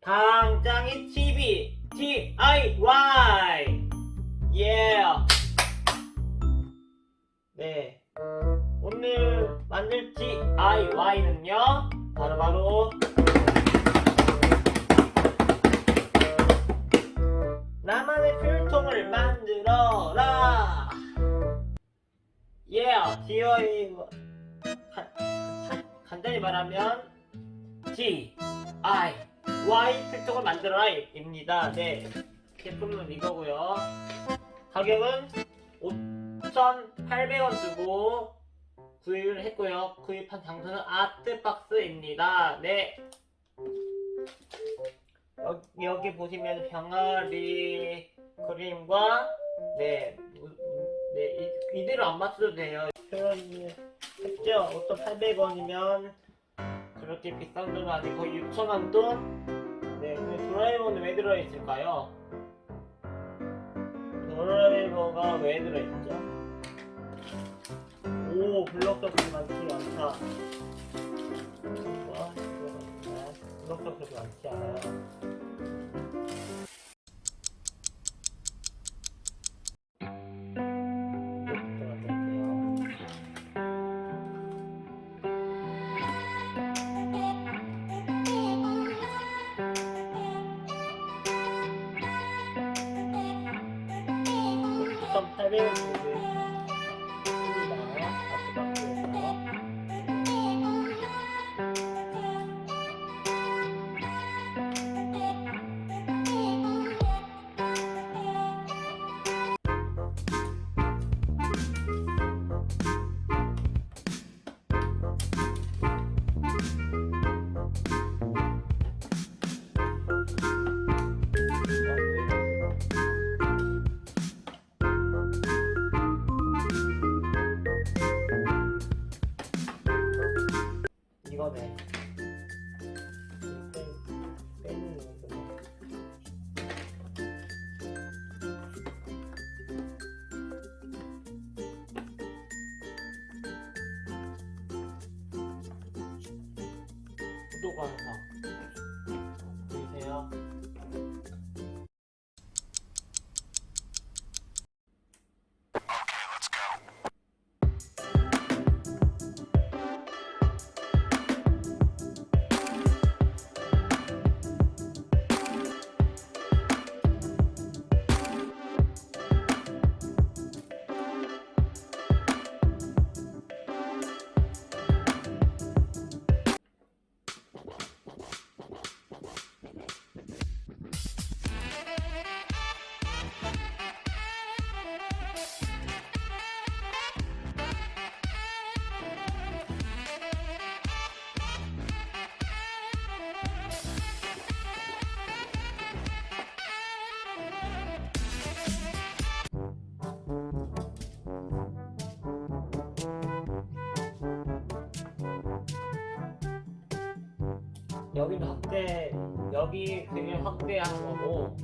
당장이 TV DIY 예 네. 오늘 만들 DIY는요 바로바로 나만 만들어라 예 DIY 간- 간- 간단히 말하면 D I Y 필통을 만들어라 입니다. 네. 제품은 이거고요. 가격은 5,800원 주고 구입을 했고요. 구입한 장소는 아트박스입니다. 네. 여기, 여기 보시면 병아리 그림과 네, 네 이, 이대로 안 맞춰도 돼요. 표현이 했죠? 5,800원이면 그렇게 비싼 돈은 아니고 6천원 돈? 네, 근데 드라이버는 왜 들어있을까요? 드라이버가 왜 들어있죠? 오, 블럭석이 많지 않다. 와, 들어갔네. 블럭석이 많지 않아요. 일 완 여기도 확대, 여기 그림 확대한 거고.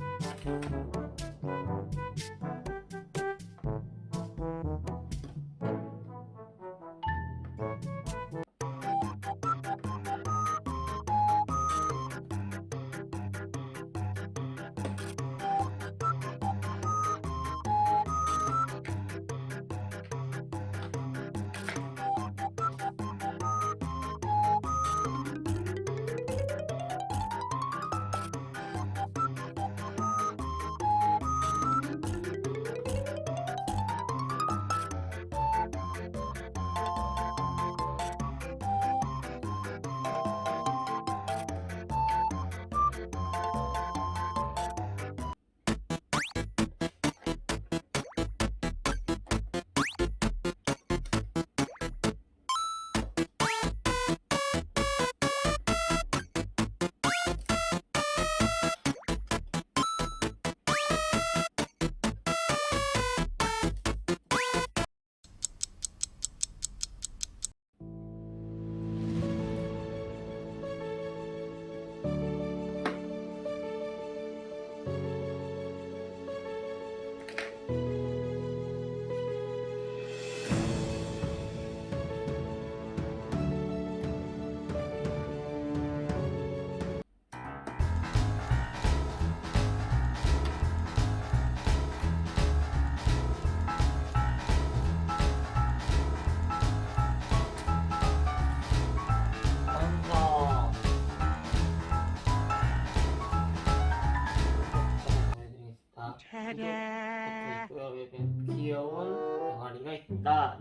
있고요. 여기 귀여운 병아리가 있습니다.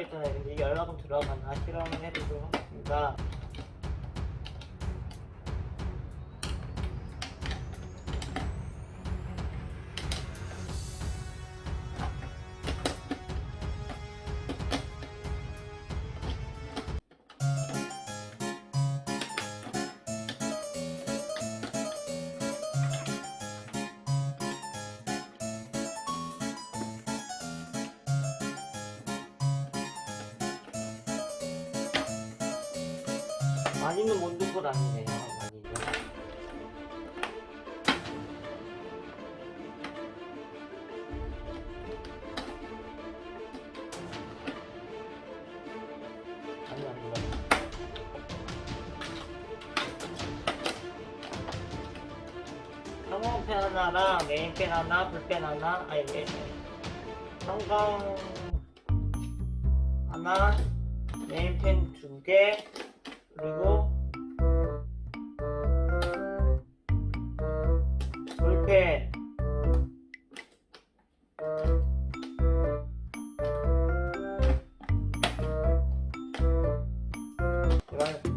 일단 이제 연락은 들어가나 실험을 해보도록 하겠습니다. 많이는 못 듣고 다니네요. 많이는. 많이 안 들어. 성공펜 하나랑 메인펜 하나, 불펜 하나, 아니 메인 성강 하나, 메인펜 두 개, 그리고 볼펜 들어가요.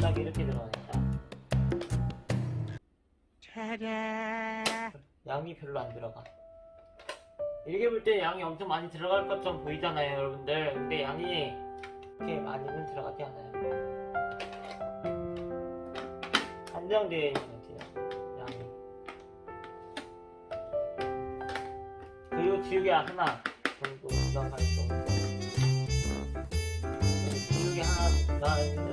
딱 이렇게 들어가 니까 양이 별로 안 들어가. 이렇게 볼 때 양이 엄청 많이 들어갈 것처럼 보이잖아요, 여러분들. 근데 양이 그렇게 많이는 들어가지 않아요. 한정되어 있는 거죠, 양이. 그리고 지우개 하나 정도 들어갈 정도. 지우개 하나 어,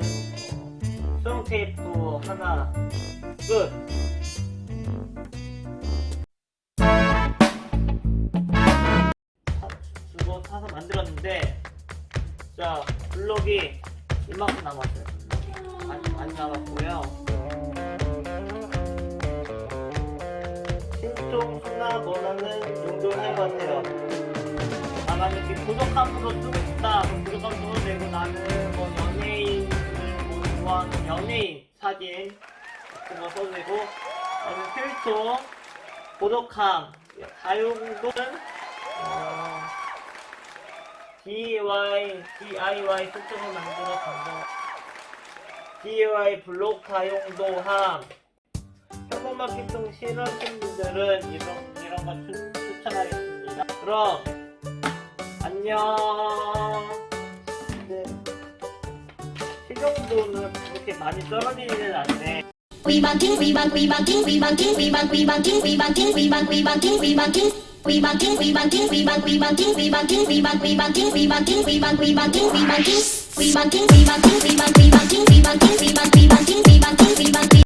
수영 테이프 하나 끝. 쓰고 사서 만들었는데 자 블록이 이만큼 남았어요. 블록이 많이, 남았고요. 신종 하나 원하는 용도를 해봤어요. 아 나는 이렇게 부족함으로 쓰고 싶다. 부족함 써도 되고 나는 뭐 연예인을 뭐 좋아하는 연예인 사진 같은 거 써도 되고 나는 필통 고독함 사용도는 어, DIY, DIY 소통을 만들어서 DIY 블록 사용도함 평범한 피통 싫어하시는 분들은 이런, 이런 거 추, 추천하겠습니다. 그럼 안녕 네. 시정도는 그렇게 많이 떨어지지는 않네 We banting, we bant, we banting, we banting, we bant, we banting, we banting, we bant, we banting, we banting. We banting, we banting, we bant, we banting, we banting, we bant, we banting, we banting, we bant, we banting, we banting. We banting, we banting, we bant, we banting, we banting, we banting, we bant, we banting, we banting, we banting.